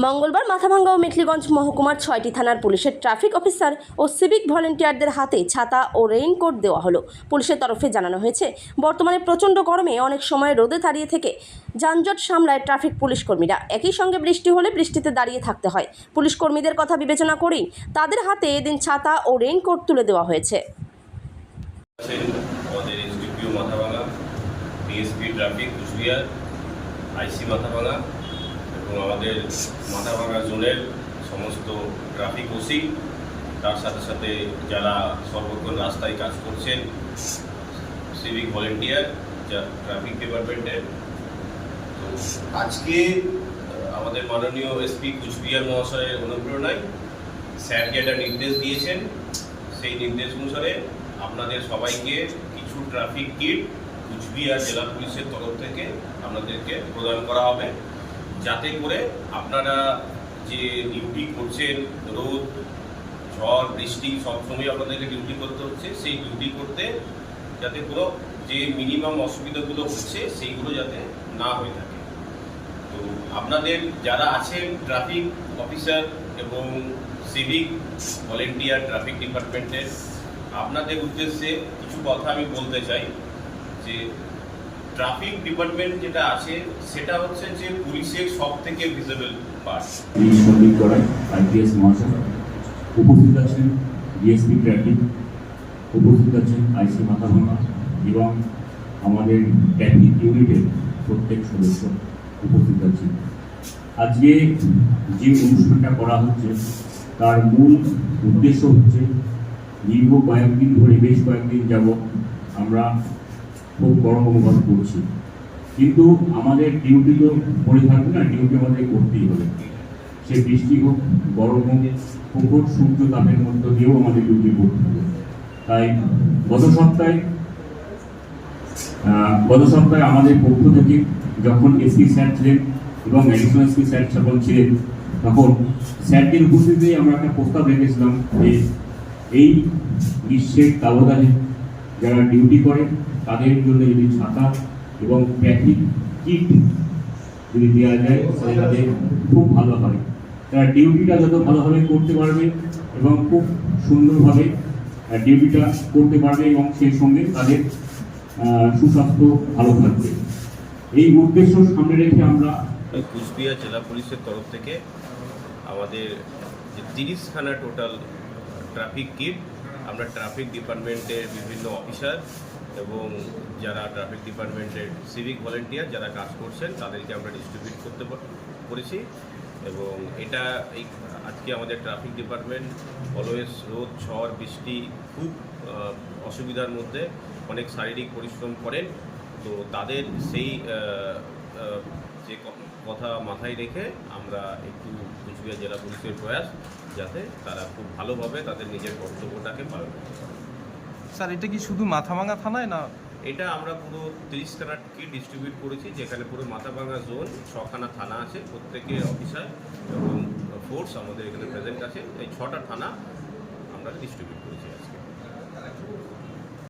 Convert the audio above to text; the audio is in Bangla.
মঙ্গলবার মাথাভাঙ্গা ও মেখলিগঞ্জ মহকুমার ছয়টি থানার পুলিশের ট্রাফিক অফিসার ও সিভিক ভলেন্টিয়ারদের হাতে ছাতা ও রেইনকোট দেওয়া হলো। পুলিশের তরফে জানানো হয়েছে, বর্তমানে প্রচণ্ড গরমে অনেক সময় রোদে দাঁড়িয়ে থেকে যানজট সামলায় ট্রাফিক পুলিশ কর্মীরা। একই সঙ্গে বৃষ্টি হলে বৃষ্টিতে দাঁড়িয়ে থাকতে হয়। পুলিশ কর্মীদের কথা বিবেচনা করেই তাদের হাতে এদিন ছাতা ও রেইনকোট তুলে দেওয়া হয়েছে। এবং আমাদের মাথাভাঙা জোনের সমস্ত ট্রাফিক ওসি, তার সাথে সাথে যারা সর্বক্ষণ রাস্তায় কাজ করছেন সিভিক ভলেন্টিয়ার যা ট্রাফিক ডিপার্টমেন্টের তো আজকে আমাদের মাননীয় এসপি কুচবিহার মহাশয়ের অনুপ্রেরণায় স্যার যেটা নির্দেশ দিয়েছেন, সেই নির্দেশ অনুসারে আপনাদের সবাইকে কিছু ট্রাফিক কিট কুচবিহার জেলা পুলিশের তরফ থেকে আপনাদেরকে প্রদান করা হবে। যাতে করে আপনারা যে ডিউটি করছেন, রোদ, ঝড়, বৃষ্টি সবসময় আপনাদেরকে ডিউটি করতে হচ্ছে, সেই ডিউটি করতে যাতে কোনো যে মিনিমাম অসুবিধাগুলো হচ্ছে, সেইগুলো যাতে না হয়ে থাকে। তো আপনাদের যারা আছেন ট্রাফিক অফিসার এবং সিভিক ভলেন্টিয়ার ট্রাফিক ডিপার্টমেন্টের আপনাদের উদ্দেশ্যে কিছু কথা আমি বলতে চাই যে ট্রাফিক ডিপার্টমেন্ট যেটা আছে, সেটা হচ্ছে যে পুলিশের সব থেকে ভিজিবল পার্ট এই সন্দীপ করায় আইপিএস মহাশয় উপস্থিত আছেন ডিএসপি ট্রাফিক উপস্থিত আছেন আইসি মাথাভাঙা এবং আমাদের ট্রাফিক ইউনিটের প্রত্যেক সদস্য উপস্থিত আছেন। আজকে যে অনুষ্ঠানটা করা হচ্ছে, তার মূল উদ্দেশ্য হচ্ছে, দীর্ঘ কয়েকদিন ধরে, বেশ কয়েকদিন যাব আমরা খুব গরম অনুভব করছি। কিন্তু আমাদের ডিউটি তো পড়ে থাকবে না ডিউটি আমাদের করতেই হবে। সে বৃষ্টি হোক, গরম হোক প্রখর সূর্য তাপের মধ্য দিয়েও আমাদের ডিউটি করতে হবে। তাই গত সপ্তাহে গত সপ্তাহে আমাদের পক্ষ থেকে যখন এসপি স্যার ছিলেন এবং অ্যাডিশনাল এসপি স্যার যখন ছিলেন, তখন স্যারদের উপস্থিতিতে আমরা একটা প্রস্তাব রেখেছিলাম যে এই গ্রীষ্মের ব্যবধানে যারা ডিউটি করে, তাদের জন্য যদি ছাতা এবং ট্রাফিক কিট যদি দেওয়া যায়, তাহলে তাদের খুব ভালো হয়। তারা ডিউটিটা যত ভালোভাবে করতে পারবে এবং খুব সুন্দরভাবে ডিউটিটা করতে পারবে এবং সেই সঙ্গে তাদের সুস্বাস্থ্য ভালো থাকবে। এই উদ্দেশ্য সামনে রেখে আমরা কুচবিহার জেলা পুলিশের তরফ থেকে আমাদের যে তিরিশখানা টোটাল ট্রাফিক কিট আমরা ট্রাফিক ডিপার্টমেন্টের বিভিন্ন অফিসার এবং যারা ট্রাফিক ডিপার্টমেন্টের সিভিক ভলেন্টিয়ার যারা কাজ করছেন, তাদেরকে আমরা ডিস্ট্রিবিউট করতে করেছি। এবং এটা এই আজকে আমাদের ট্রাফিক ডিপার্টমেন্ট অলওয়েজ রোদ, ঝড়, বৃষ্টি খুব অসুবিধার মধ্যে অনেক শারীরিক পরিশ্রম করেন। তো তাদের সেই যে কথা মাথায় রেখে আমরা একটু কুচবিহার জেলা পুলিশের প্রয়াস যাতে তারা খুব ভালোভাবে তাদের নিজের কর্তব্যটাকে পালন করতে পারে। স্যার এটা কি শুধু মাথাভাঙা থানায় না? এটা আমরা পুরো তিরিশখানা কি ডিস্ট্রিবিউট করেছি যেখানে পুরো মাথাভাঙা জোন ছখানা থানা আছে প্রত্যেকে অফিসার এবং ফোর্স আমাদের এখানে প্রেজেন্ট আছে। এই ছটা থানা আমরা ডিস্ট্রিবিউট করেছি আজকে।